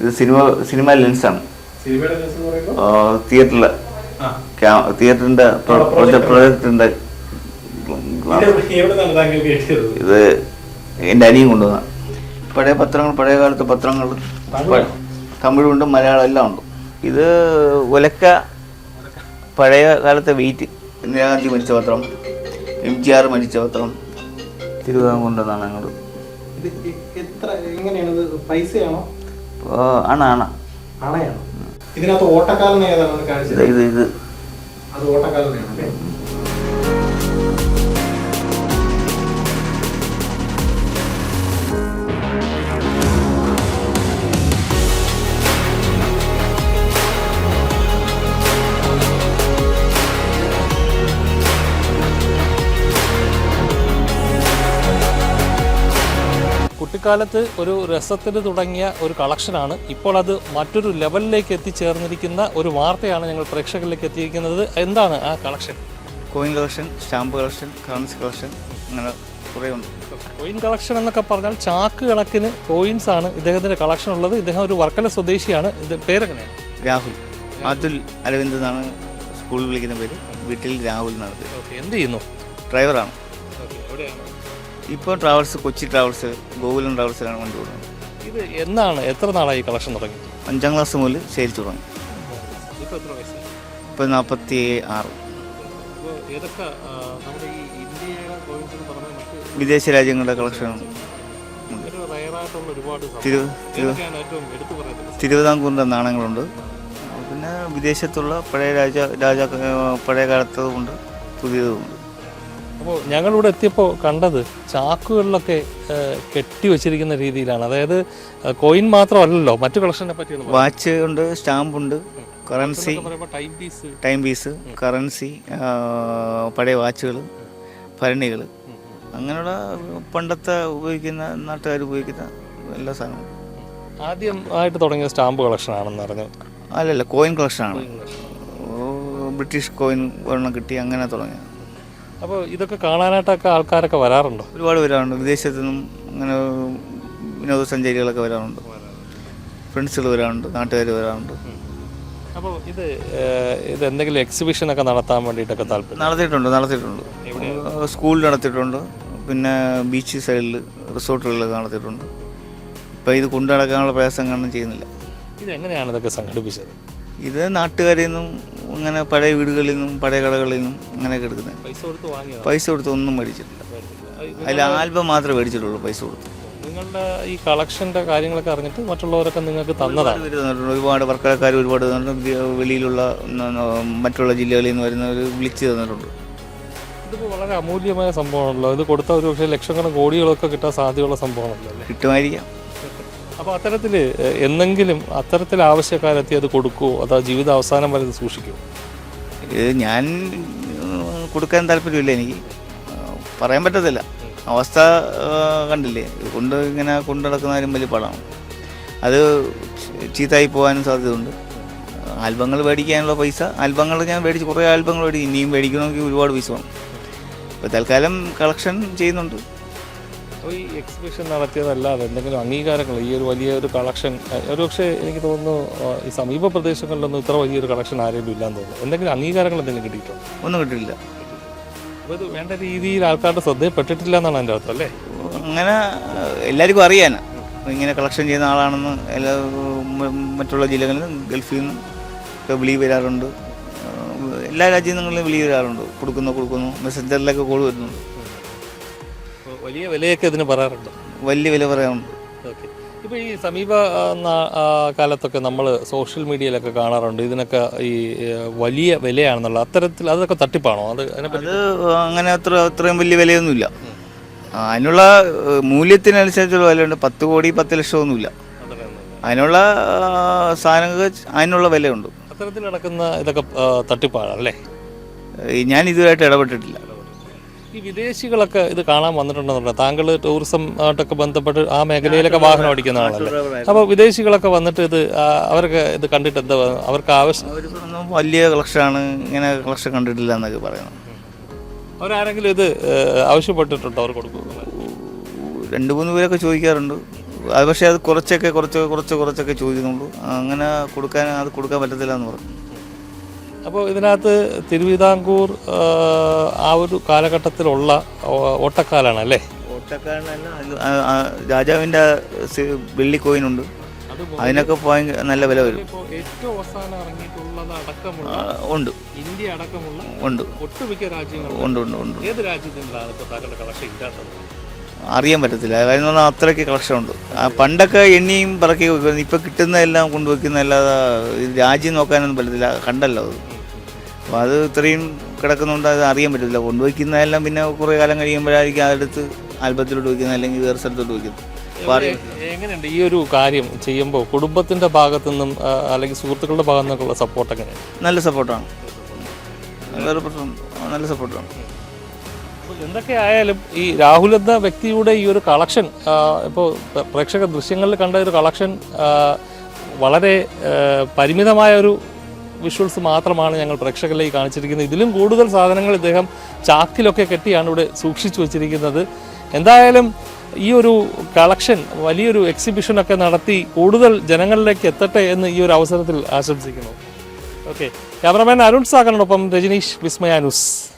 ഇത് cinema cinema ലെൻസാണ്. തിയേറ്ററിൽ ആ തിയേറ്ററിന്റെ ഇത് എന്റെ അനിയും കൊണ്ടുവന്ന. പഴയ പത്രങ്ങൾ പഴയ കാലത്തെ പത്രങ്ങൾ. തമിഴാണോ? തമിഴുണ്ട് മലയാളം എല്ലാം ഉണ്ട്. ഇത് ഒലക്ക പഴയ കാലത്തെ വെയിറ്റ്. ഇന്ദിരാഗാന്ധി മരിച്ച പത്രം. എം ജി ആർ മരിച്ച പത്രം. തിരുവിതാംകൂറിന്റെ നാണയങ്ങൾ. ഇത് എത്ര എങ്ങനെയാണ് ഇത് പൈസയാണോ? അണ അണയാണോ ഇതിനകത്ത് ഓട്ടക്കാലന ഏതാണ് കാണിച്ചത് ഇത് ഇത് അത് ഓട്ടക്കാലനയാണ് കുട്ടിക്കാലത്ത് ഒരു രസത്തിന് തുടങ്ങിയ ഒരു കളക്ഷനാണ്. ഇപ്പോൾ അത് മറ്റൊരു ലെവലിലേക്ക് എത്തിച്ചേർന്നിരിക്കുന്ന ഒരു വാർത്തയാണ് ഞങ്ങൾ പ്രേക്ഷകരിലേക്ക് എത്തിയിരിക്കുന്നത്. എന്താണ് ആ collection? Coin collection stamp collection currency collection അങ്ങനെ കുറേ ഉണ്ട്. കോയിൻ കളക്ഷൻ എന്നൊക്കെ പറഞ്ഞാൽ ചാക്ക് കണക്കിന് കോയിൻസ് ആണ് ഇദ്ദേഹത്തിന്റെ കളക്ഷൻ ഉള്ളത്. ഇദ്ദേഹം ഒരു വർക്കല സ്വദേശിയാണ്. ഇത് പേരെങ്ങനെയാണ് രാഹുൽ. അതുൽ അരവിന്ദ് എന്നാണ് സ്കൂളിൽ വിളിക്കുന്ന പേര്. വീട്ടിൽ രാഹുൽ എന്നാണ് എന്ത് ചെയ്യുന്നു? ഡ്രൈവറാണ് എവിടെയാണ്? ഇപ്പോൾ ട്രാവൽസ് കൊച്ചി ട്രാവൽസ് ഗോകുലം ട്രാവൽസിലാണ് വണ്ടി കൊടുക്കുന്നത് ഇത് എന്നാണ്? എത്ര നാളായി കളക്ഷൻ തുടങ്ങി? അഞ്ചാം ക്ലാസ് മുതൽ സെയിൽസ് തുടങ്ങി. ഇപ്പോൾ എത്ര വയസ്സായി? ഇപ്പോൾ നാൽപ്പത്തി ആറ്. ഏതൊക്കെ നമ്മുടെ ഈ ഇന്ത്യയുടെ കോയിൻസിന് പുറമെ മറ്റ് വിദേശ രാജ്യങ്ങളുടെ കളക്ഷനാണ് ഒരു റയറായിട്ടുള്ള ഒരുപാട് സംഭവം. തിരു തിരു ഏതൊക്കെയാണ് ഏറ്റവും എടുത്തു പറയുന്നത് തിരുവിതാംകൂറിന്റെ നാണയങ്ങളുണ്ട്. പിന്നെ വിദേശത്തുള്ള പഴയ രാജ രാജ പഴയ കാലത്തതുമുണ്ട് പുതിയതുമുണ്ട്. അപ്പോൾ ഞങ്ങളിവിടെ എത്തിയപ്പോൾ കണ്ടത് ചാക്കുകളിലൊക്കെ കെട്ടി വെച്ചിരിക്കുന്ന രീതിയിലാണ്. അതായത് കോയിൻ മാത്രമല്ലല്ലോ മറ്റു കളക്ഷനെ പറ്റി വാച്ച് ഉണ്ട് സ്റ്റാമ്പ് ഉണ്ട് സ്റ്റാമ്പുണ്ട് currency time piece time piece currency പഴയ വാച്ചുകൾ ഭരണികൾ. അങ്ങനെയുള്ള പണ്ടത്തെ ഉപയോഗിക്കുന്ന നാട്ടുകാർ ഉപയോഗിക്കുന്ന എല്ലാ സാധനവും ആദ്യം ആയിട്ട് തുടങ്ങിയ സ്റ്റാമ്പ് കളക്ഷൻ ആണെന്ന് പറഞ്ഞു അല്ലല്ല കോയിൻ കളക്ഷനാണ് ബ്രിട്ടീഷ് കോയിൻ ഒരെണ്ണം കിട്ടി അങ്ങനെ തുടങ്ങിയത്. അപ്പോൾ ഇതൊക്കെ കാണാനായിട്ടൊക്കെ ആൾക്കാരൊക്കെ വരാറുണ്ടോ? ഒരുപാട് വരാറുണ്ട്. വിദേശത്തു നിന്നും അങ്ങനെ വിനോദസഞ്ചാരികളൊക്കെ വരാറുണ്ട്. ഫ്രണ്ട്സുകൾ വരാറുണ്ട് നാട്ടുകാർ വരാറുണ്ട്. അപ്പോൾ ഇത് ഇത് എന്തെങ്കിലും എക്സിബിഷനൊക്കെ നടത്താൻ വേണ്ടിയിട്ടൊക്കെ താല്പര്യം? നടത്തിയിട്ടുണ്ട് നടത്തിയിട്ടുണ്ട്. സ്കൂളിൽ നടത്തിയിട്ടുണ്ട്. പിന്നെ ബീച്ച് സൈഡിൽ റിസോർട്ടുകളിലൊക്കെ നടത്തിയിട്ടുണ്ട്. ഇപ്പം ഇത് കൊണ്ടു നടക്കാനുള്ള പ്രയാസം കാരണം ചെയ്യുന്നില്ല. ഇത് എങ്ങനെയാണ് ഇതൊക്കെ സംഘടിപ്പിച്ചത്? ഇത് നാട്ടുകാരിൽ നിന്നും അങ്ങനെ പഴയ വീടുകളിൽ നിന്നും പഴയ കടകളിൽ നിന്നും അങ്ങനെ എടുക്കുന്നത്. പൈസ കൊടുത്ത് വാങ്ങിയോ? പൈസ കൊടുത്ത് ഒന്നും മേടിച്ചിട്ടില്ല. അതിൽ ആൽബം മാത്രമേ മേടിച്ചിട്ടുള്ളൂ പൈസ കൊടുത്ത്. നിങ്ങളുടെ ഈ കളക്ഷന്റെ കാര്യങ്ങളൊക്കെ അറിഞ്ഞിട്ട് മറ്റുള്ളവരൊക്കെ നിങ്ങൾക്ക് തന്നതാണ് ഒരുപാട് വർക്കലക്കാർ ഒരുപാട് വെളിയിലുള്ള മറ്റുള്ള ജില്ലകളിൽ നിന്ന് വരുന്നവർ വിളിച്ച് തന്നിട്ടുണ്ട്. ഇതിപ്പോൾ വളരെ അമൂല്യമായ സംഭവമാണല്ലോ. ഇത് കൊടുത്ത ഒരു പക്ഷേ ലക്ഷക്കണക്കിന് കോടികളൊക്കെ കിട്ടാൻ സാധ്യതയുള്ള സംഭവമാണല്ലോ കിട്ടുമായിരിക്കാം. അപ്പോൾ അത്തരത്തിൽ എന്നെങ്കിലും അത്തരത്തിൽ ആവശ്യക്കാരെത്തി അത് കൊടുക്കുമോ അതോ ജീവിത അവസാനം വരെ സൂക്ഷിക്കുമോ ഇത് ഞാൻ കൊടുക്കാൻ താല്പര്യമില്ല എനിക്ക്. പറയാൻ പറ്റത്തില്ല. അവസ്ഥ കണ്ടില്ലേ? കൊണ്ട് ഇങ്ങനെ കൊണ്ടു നടക്കുന്നതിനും വലിയ പാടാണ്. അത് ചീത്തായി പോകാനും സാധ്യതയുണ്ട്. ആൽബങ്ങൾ മേടിക്കാനുള്ള പൈസ ആൽബങ്ങൾ ഞാൻ മേടിച്ച് കുറേ ആൽബങ്ങൾ മേടിക്കും ഇനിയും മേടിക്കണമെങ്കിൽ ഒരുപാട് പൈസ വേണം. ഇപ്പോൾ തൽക്കാലം കളക്ഷൻ ചെയ്യുന്നുണ്ട്. അപ്പോൾ ഈ എക്സിബിഷൻ നടത്തിയതല്ലാതെ എന്തെങ്കിലും അംഗീകാരങ്ങൾ ഈ ഒരു വലിയ ഒരു കളക്ഷൻ ഒരു പക്ഷേ എനിക്ക് തോന്നുന്നു ഈ സമീപ പ്രദേശങ്ങളിലൊന്നും ഇത്ര വലിയൊരു കളക്ഷൻ ആരെങ്കിലും ഇല്ലാന്ന് തോന്നുന്നു. എന്തെങ്കിലും അംഗീകാരങ്ങൾ എന്തെങ്കിലും കിട്ടിയിട്ടുണ്ടോ? ഒന്നും കിട്ടിയില്ല അപ്പോൾ ഇത് വേണ്ട രീതിയിൽ ആൾക്കാരുടെ ശ്രദ്ധയിൽപ്പെട്ടിട്ടില്ല എന്നാണ് എന്റെ അർത്ഥം അല്ലേ? അങ്ങനെ എല്ലാവർക്കും അറിയാൻ. ഇങ്ങനെ കളക്ഷൻ ചെയ്യുന്ന ആളാണെന്ന് എല്ലാ മറ്റുള്ള ജില്ലകളിൽ നിന്നും ഗൾഫിൽ നിന്ന് ഒക്കെ വിളി വരാറുണ്ട്. എല്ലാ രാജ്യങ്ങളിലും വിളി വരാറുണ്ട്. കൊടുക്കുന്നു കൊടുക്കുന്നു. മെസ്സഞ്ചറിലൊക്കെ കോൾ വരുന്നുണ്ട്. വലിയ വിലയൊക്കെ ഇതിന് പറയാറുണ്ട്? വലിയ വില പറയാറുണ്ട്. ഓക്കെ. ഇപ്പോൾ ഈ സമീപ കാലത്തൊക്കെ നമ്മൾ സോഷ്യൽ മീഡിയയിലൊക്കെ കാണാറുണ്ട്. ഇതിനൊക്കെ ഈ വലിയ വിലയാണെന്നുള്ള അത്തരത്തിൽ അതൊക്കെ തട്ടിപ്പാണോ? അത് അത് അങ്ങനെ അത്ര അത്രയും വലിയ വിലയൊന്നുമില്ല. അതിനുള്ള മൂല്യത്തിനനുസരിച്ചുള്ള വിലയുണ്ട്. പത്ത് കോടി പത്ത് ലക്ഷമൊന്നുമില്ല. അതിനുള്ള സാധനങ്ങൾ സാധനങ്ങൾക്ക് അതിനുള്ള വിലയുണ്ട്. അത്തരത്തിൽ നടക്കുന്ന ഇതൊക്കെ തട്ടിപ്പാണല്ലേ തട്ടിപ്പാണ് അല്ലേ? ഞാൻ ഇതുവരായിട്ട് ഇടപെട്ടിട്ടില്ല. ഈ വിദേശികളൊക്കെ ഇത് കാണാൻ വന്നിട്ടുണ്ടെന്നുണ്ട്? താങ്കൾ ടൂറിസം ആയിട്ടൊക്കെ ബന്ധപ്പെട്ട് ആ മേഖലയിലൊക്കെ വാഹനം ഓടിക്കുന്ന ആളല്ലേ? അപ്പോൾ വിദേശികളൊക്കെ വന്നിട്ട് ഇത് അവരൊക്കെ ഇത് കണ്ടിട്ട് എന്താ അവർക്ക് ആവശ്യം? വലിയ കളക്ഷനാണ് ഇങ്ങനെ കളക്ഷൻ കണ്ടിട്ടില്ല എന്നൊക്കെ പറയുന്നത് അവരാരെങ്കിലും ഇത് ആവശ്യപ്പെട്ടിട്ടുണ്ടോ അവർ കൊടുക്കും? രണ്ട് മൂന്ന് പേരൊക്കെ ചോദിക്കാറുണ്ട്. അത് പക്ഷേ അത് കുറച്ചൊക്കെ കുറച്ചൊക്കെ കുറച്ച് കുറച്ചൊക്കെ ചോദിക്കുന്നുള്ളൂ. അങ്ങനെ കൊടുക്കാൻ അത് കൊടുക്കാൻ പറ്റത്തില്ല എന്ന് പറഞ്ഞു. അപ്പോൾ ഇതിനകത്ത് തിരുവിതാംകൂർ ആ, ഒരു കാലഘട്ടത്തിലുള്ള ഓട്ടക്കാലാണ് അല്ലേ? ഓട്ടക്കാരനല്ല രാജാവിന്റെ വെള്ളി കോയിനുണ്ട് അതിനൊക്കെ പോയി നല്ല വില വരും. ഏറ്റവും അവസാനം ഇറങ്ങിയിട്ടുള്ളത് അടക്കമുള്ള ഉണ്ട്. ഇന്ത്യ അടക്കമുള്ള ഉണ്ട്. ഒട്ടുമിക്ക രാജ്യങ്ങളും ഉണ്ട് ഉണ്ട് ഉണ്ട്. ഏത് രാജ്യത്തിലാണ് ഇപ്പോൾ താങ്കളുടെ കളക്ഷൻ ഇല്ലാത്തത്? അറിയാൻ പറ്റത്തില്ല. കാര്യം പറഞ്ഞാൽ അത്രയ്ക്ക് കളക്ഷൻ ഉണ്ട്. ആ പണ്ടൊക്കെ എണ്ണിയും പറക്കി വെക്കുന്നു ഇപ്പം കിട്ടുന്നതെല്ലാം കൊണ്ടുവയ്ക്കുന്ന അല്ലാതെ രാജ്യം നോക്കാനൊന്നും പറ്റത്തില്ല. കണ്ടല്ലോ അത്. അപ്പോൾ അത് ഇത്രയും കിടക്കുന്നുണ്ട് അത് അറിയാൻ പറ്റത്തില്ല. കൊണ്ടുവയ്ക്കുന്നതെല്ലാം പിന്നെ കുറേ കാലം കഴിയുമ്പോഴായിരിക്കും അതെടുത്ത് ആൽബത്തിലോട്ട് വയ്ക്കുന്നത് അല്ലെങ്കിൽ വേറെ സ്ഥലത്തോട്ട് വയ്ക്കുന്നത് എങ്ങനെയുണ്ട് ഈ ഒരു കാര്യം ചെയ്യുമ്പോൾ കുടുംബത്തിന്റെ ഭാഗത്തു നിന്നും അല്ലെങ്കിൽ സുഹൃത്തുക്കളുടെ ഭാഗത്തു നിന്നൊക്കെയുള്ള സപ്പോർട്ട് എങ്ങനെയാണ്? നല്ല സപ്പോർട്ടാണ് വേറെ പ്രശ്നം നല്ല സപ്പോർട്ടാണ് എന്തൊക്കെ ആയാലും ഈ രാഹുൽ എന്ന വ്യക്തിയുടെ ഈ ഒരു കളക്ഷൻ ഇപ്പോൾ പ്രേക്ഷക ദൃശ്യങ്ങളിൽ കണ്ട ഒരു കളക്ഷൻ വളരെ പരിമിതമായ ഒരു വിഷ്വൽസ് മാത്രമാണ് ഞങ്ങൾ പ്രേക്ഷകരിലേക്ക് കാണിച്ചിരിക്കുന്നത്. ഇതിലും കൂടുതൽ സാധനങ്ങൾ ഇദ്ദേഹം ചാക്കിലൊക്കെ കെട്ടിയാണ് ഇവിടെ സൂക്ഷിച്ചു വച്ചിരിക്കുന്നത്. എന്തായാലും ഈ ഒരു കളക്ഷൻ വലിയൊരു എക്സിബിഷനൊക്കെ നടത്തി കൂടുതൽ ജനങ്ങളിലേക്ക് എത്തട്ടെ എന്ന് ഈ ഒരു അവസരത്തിൽ ആശംസിക്കുന്നു. ഓക്കെ. ക്യാമറമാൻ അരുൺ സാഗറിനൊപ്പം രജനീഷ് വിസ്മയാനുസ്